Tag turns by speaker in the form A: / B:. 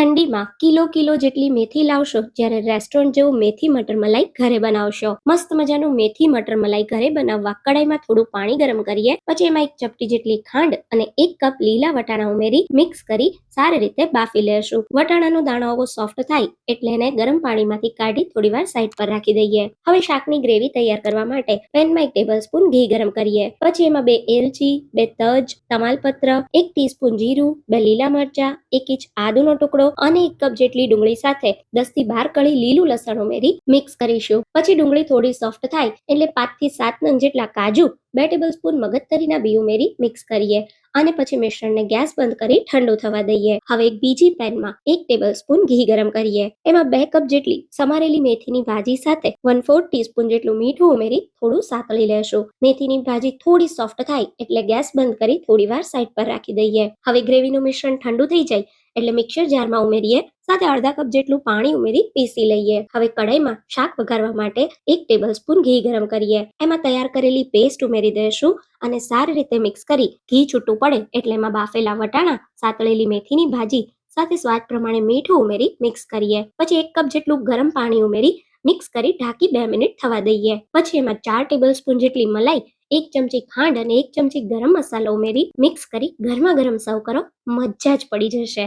A: ઠંડીમાં kilo kilo જેટલી મેથી લાવશો, જ્યારે રેસ્ટોરન્ટ જેવું મેથી મટર મલાઈ ઘરે બનાવશો. મસ્ત મજાનું મેથી મટર મલાઈ ઘરે બનાવવા કડાઈમાં થોડું પાણી ગરમ કરીએ, પછી એમાં એક ચપટી જેટલી ખાંડ અને એક કપ લીલા વટાણા ઉમેરી મિક્સ કરી સારી રીતે બાફી લેશું. વટાણાનો દાણો આવો સોફ્ટ થાય એટલે એને ગરમ પાણીમાંથી કાઢી થોડી વાર સાઈડ પર રાખી દઈએ. હવે શાકની ગ્રેવી તૈયાર કરવા માટે પેનમાં એક ટેબલ સ્પૂન ઘી ગરમ કરીએ. પછી એમાં બે એલચી, બે તજ, તમાલપત્ર, એક ટીસ્પૂન જીરું, બે લીલા મરચા, એક ઇંચ આદુનો ટુકડો અને એક કપ જેટલી ડુંગળી સાથે દસથી બાર કળી લીલું લસણ ઉમેરી મિક્સ કરીશું. પછી ડુંગળી થોડી સોફ્ટ થાય એટલે પાંચથી સાત નંગ જેટલા કાજુ, બે ટેબલ સ્પૂન મગજતરીના બી ઉમેરી મિક્સ કરીએ અને પછી મિશ્રણને ગેસ બંધ કરી ઠંડુ થવા દઈએ. હવે એક બીજી પેનમાં એક ટેબલ સ્પૂન ઘી ગરમ કરીએ. એમાં બે કપ જેટલી સમારેલી મેથીની ભાજી સાથે વન ફોર્થ ટીસ્પૂન જેટલું મીઠું ઉમેરી થોડું સાતળી લેશું. મેથીની ભાજી થોડી સોફ્ટ થાય એટલે ગેસ બંધ કરી થોડી વાર સાઈડ પર રાખી દઈએ. હવે ગ્રેવીનું મિશ્રણ ઠંડુ થઈ જાય એટલે મિક્સર જારમાં ઉમેરીએ, સાથે અડધા કપ જેટલું પાણી ઉમેરી પીસી લઈએ. હવે કઢાઈમાં શાક વઘારવા માટે એક ટેબલ સ્પૂન ઘી ગરમ કરીએ. એમાં તૈયાર કરેલી પેસ્ટ ઉમેરી દઈશું અને સારી રીતે મિક્સ કરી ઘી છૂટું પડે એટલે એમાં બાફેલા વટાણા, સાતળેલી મેથીની ભાજી સાથે સ્વાદ પ્રમાણે મીઠું ઉમેરી મિક્સ કરીએ. પછી એક કપ જેટલું ગરમ પાણી ઉમેરી મિક્સ કરી ઢાંકી બે મિનિટ થવા દઈએ. પછી એમાં ચાર ટેબલ સ્પૂન જેટલી મલાઈ, એક ચમચી ખાંડ અને એક ચમચી ગરમ મસાલો ઉમેરી મિક્સ કરી ગરમા ગરમ સર્વ કરો. મજા જ પડી જશે.